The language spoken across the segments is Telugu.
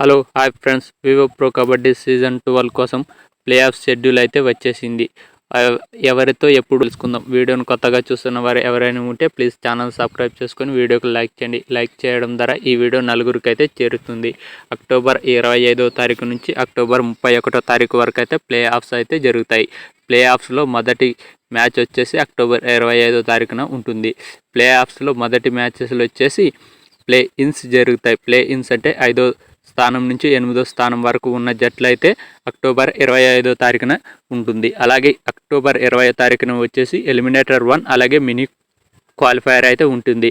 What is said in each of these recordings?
Hello hi friends. Vivo Pro Kabaddi season twelve కోసం ప్లే ఆఫ్ షెడ్యూల్ అయితే వచ్చేసింది. ఎవరితో ఎప్పుడు తెలుసుకుందాం. వీడియోను కొత్తగా చూస్తున్న వారు ఎవరైనా ఉంటే ప్లీజ్ ఛానల్ సబ్స్క్రైబ్ చేసుకొని వీడియోకి లైక్ చేయండి. లైక్ చేయడం ద్వారా ఈ వీడియో నలుగురికి అయితే చేరుతుంది. అక్టోబర్ ఇరవై ఐదో తారీఖు నుంచి అక్టోబర్ ముప్పై ఒకటో తారీఖు వరకు అయితే ప్లే ఆఫ్స్ అయితే జరుగుతాయి. ప్లే ఆఫ్స్లో మొదటి మ్యాచ్ వచ్చేసి అక్టోబర్ ఇరవై ఐదో తారీఖున ఉంటుంది. ప్లే ఆఫ్స్లో మొదటి మ్యాచెస్లు వచ్చేసి ప్లే ఇన్స్ జరుగుతాయి. ప్లే ఇన్స్ అంటే ఐదో స్థానం నుంచి ఎనిమిదో స్థానం వరకు ఉన్న జట్లు అయితే అక్టోబర్ ఇరవై ఐదో తారీఖున ఉంటుంది. అలాగే అక్టోబర్ ఇరవై తారీఖున వచ్చేసి ఎలిమినేటర్ వన్ అలాగే మినీ క్వాలిఫైయర్ అయితే ఉంటుంది.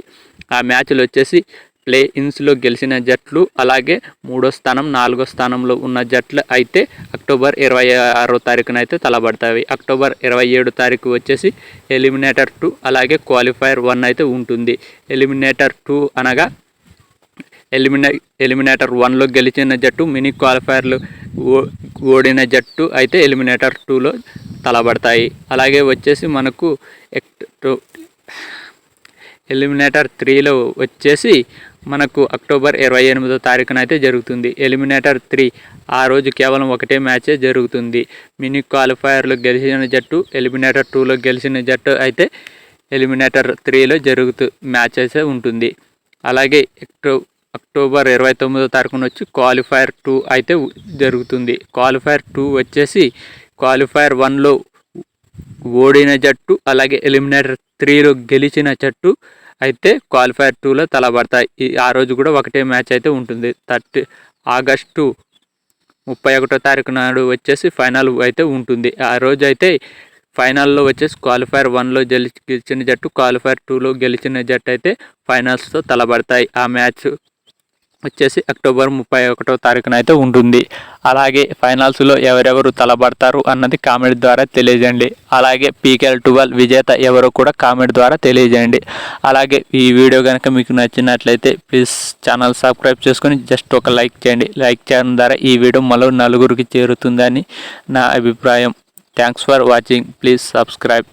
ఆ మ్యాచ్లు వచ్చేసి ప్లే ఇన్స్లో గెలిచిన జట్లు అలాగే మూడో స్థానం నాలుగో స్థానంలో ఉన్న జట్లు అయితే అక్టోబర్ ఇరవై ఆరో తారీఖున అయితే తలబడతాయి. అక్టోబర్ ఇరవై ఏడు తారీఖు వచ్చేసి ఎలిమినేటర్ టూ అలాగే క్వాలిఫైయర్ వన్ అయితే ఉంటుంది. ఎలిమినేటర్ టూ అనగా ఎలిమినే ఎలిమినేటర్ వన్లో గెలిచిన జట్టు మినీ క్వాలిఫైర్లు ఓ ఓడిన జట్టు అయితే ఎలిమినేటర్ టూలో తలబడతాయి. అలాగే వచ్చేసి మనకు టూ- ఎలిమినేటర్ త్రీలో వచ్చేసి మనకు అక్టోబర్ ఇరవై ఎనిమిదో తారీఖున అయితే జరుగుతుంది. ఎలిమినేటర్ త్రీ ఆ రోజు కేవలం ఒకటే మ్యాచే జరుగుతుంది. మినీ క్వాలిఫైయర్లో గెలిచిన జట్టు ఎలిమినేటర్ టూలో గెలిచిన జట్టు అయితే ఎలిమినేటర్ త్రీలో జరుగుతూ మ్యాచ్ అయితే ఉంటుంది. అలాగే అక్టో అక్టోబర్ ఇరవై తొమ్మిదో తారీఖున వచ్చి క్వాలిఫైర్ టూ అయితే జరుగుతుంది. క్వాలిఫైర్ టూ వచ్చేసి క్వాలిఫైర్ వన్లో ఓడిన జట్టు అలాగే ఎలిమినేటర్ త్రీలో గెలిచిన జట్టు అయితే క్వాలిఫైర్ టూలో తలబడతాయి ఆ రోజు కూడా ఒకటే మ్యాచ్ అయితే ఉంటుంది. థర్టీ ఆగస్టు ముప్పై ఒకటో తారీఖు నాడు వచ్చేసి ఫైనల్ అయితే ఉంటుంది. ఆ రోజు అయితే ఫైనల్లో వచ్చేసి క్వాలిఫైర్ వన్లో గెలిచి గెలిచిన జట్టు క్వాలిఫైర్ టూలో గెలిచిన జట్టు అయితే ఫైనల్స్తో తలబడతాయి ఆ మ్యాచ్ వచ్చేసి అక్టోబర్ ముప్పై ఒకటో తారీఖున అయితే ఉంటుంది. అలాగే ఫైనల్స్లో ఎవరెవరు తలబడతారు అన్నది కామెంట్ ద్వారా తెలియజేయండి. అలాగే పీకేఎల్ ట్వెల్వ్ విజేత ఎవరో కూడా కామెంట్ ద్వారా తెలియజేయండి. అలాగే ఈ వీడియో కనుక మీకు నచ్చినట్లయితే ప్లీజ్ ఛానల్ సబ్స్క్రైబ్ చేసుకొని జస్ట్ ఒక లైక్ చేయండి. లైక్ చేయడం ద్వారా ఈ వీడియో మరో నలుగురికి చేరుతుందని నా అభిప్రాయం. Thanks for watching. Please subscribe.